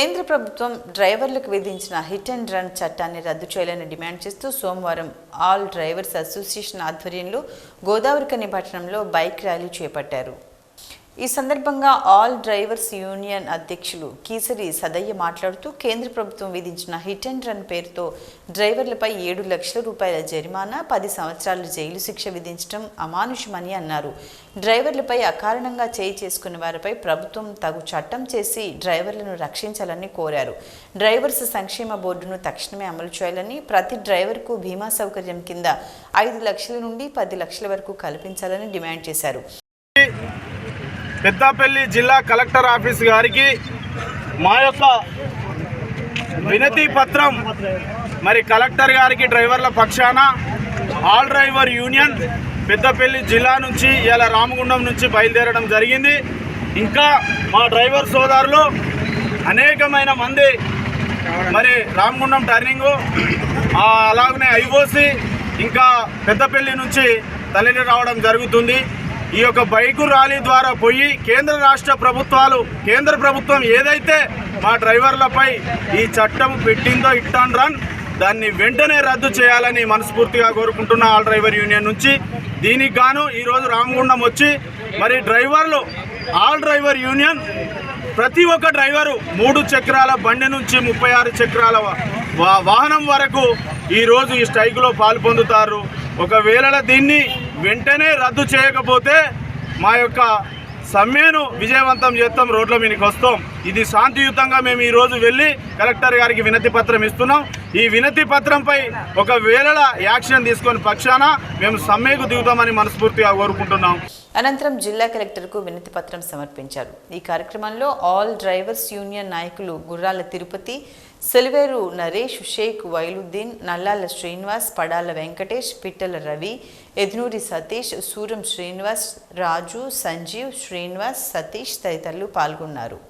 కేంద్ర ప్రభుత్వం డ్రైవర్లకు విధించిన హిట్ అండ్ రన్ చట్టాన్ని రద్దు చేయాలని డిమాండ్ చేస్తూ సోమవారం ఆల్ డ్రైవర్స్ అసోసియేషన్ ఆధ్వర్యంలో గోదావరికని పట్టణంలో బైక్ ర్యాలీ చేపట్టారు. ఈ సందర్భంగా ఆల్ డ్రైవర్స్ యూనియన్ అధ్యక్షులు కీసరి సదయ్య మాట్లాడుతూ కేంద్ర ప్రభుత్వం విధించిన హిట్ అండ్ రన్ పేరుతో డ్రైవర్లపై ఏడు లక్షల రూపాయల జరిమానా పది సంవత్సరాలు జైలు శిక్ష విధించడం అమానుషమని అన్నారు. డ్రైవర్లపై అకారణంగా చేయి చేసుకున్న వారిపై ప్రభుత్వం తగు చట్టం చేసి డ్రైవర్లను రక్షించాలని కోరారు. డ్రైవర్స్ సంక్షేమ బోర్డును తక్షణమే అమలు చేయాలని ప్రతి డ్రైవర్కు బీమా సౌకర్యం కింద ఐదు లక్షల నుండి పది లక్షల వరకు కల్పించాలని డిమాండ్ చేశారు. పెద్దపల్లి జిల్లా కలెక్టర్ ఆఫీస్ గారికి మా యొక్క వినతి పత్రం మరి కలెక్టర్ గారికి డ్రైవర్ల పక్షాన ఆల్ డ్రైవర్ యూనియన్ పెద్దపల్లి జిల్లా నుంచి ఇలా రామగుండం నుంచి బయలుదేరడం జరిగింది. ఇంకా మా డ్రైవర్ సోదరులు అనేకమైన మంది మరి రామగుండం టర్నింగు అలాగనే ఐఓసి ఇంకా పెద్దపల్లి నుంచి తల్లి రావడం జరుగుతుంది. ఈ యొక్క బైకు ర్యాలీ ద్వారా పోయి కేంద్ర రాష్ట్ర ప్రభుత్వాలు కేంద్ర ప్రభుత్వం ఏదైతే మా డ్రైవర్లపై ఈ చట్టం పెట్టిందో ఇట్ అండ్ రన్ దాన్ని వెంటనే రద్దు చేయాలని మనస్ఫూర్తిగా కోరుకుంటున్న ఆల్ డ్రైవర్ యూనియన్ నుంచి. దీనికి గాను ఈరోజు రామగుండం వచ్చి మరి డ్రైవర్లు ఆల్ డ్రైవర్ యూనియన్ ప్రతి ఒక్క డ్రైవరు మూడు చక్రాల బండి నుంచి ముప్పై ఆరు చక్రాల వా- వాహనం వరకు ఈరోజు ఈ స్ట్రైక్లో పాలు పొందుతారు. ఒకవేళ దీన్ని వెంటనే రద్దు చేయకపోతే మా యొక్క సమ్మెను విజయవంతం చేస్తాం రోడ్ల మీదకి వస్తాం. ఇది శాంతియుతంగా మేము ఈరోజు వెళ్ళి కలెక్టర్ గారికి వినతి పత్రం ఇస్తున్నాం. ఈ వినతి పత్రంపై ఒకవేళ యాక్షన్ తీసుకొని పక్షాన మేము సమ్మెకు దిగుతామని మనస్ఫూర్తిగా కోరుకుంటున్నాం. అనంతరం జిల్లా కలెక్టర్కు వినతి పత్రం సమర్పించారు. ఈ కార్యక్రమంలో ఆల్ డ్రైవర్స్ యూనియన్ నాయకులు గుర్రాల తిరుపతి సెలివేరు నరేష్ షేక్ వైలుద్దీన్ నల్లాల శ్రీనివాస్ పడాల వెంకటేష్ పిట్టల రవి ఎదునూరి సతీష్ సూరం శ్రీనివాస్ రాజు సంజీవ్ శ్రీనివాస్ సతీష్ తదితరులు పాల్గొన్నారు.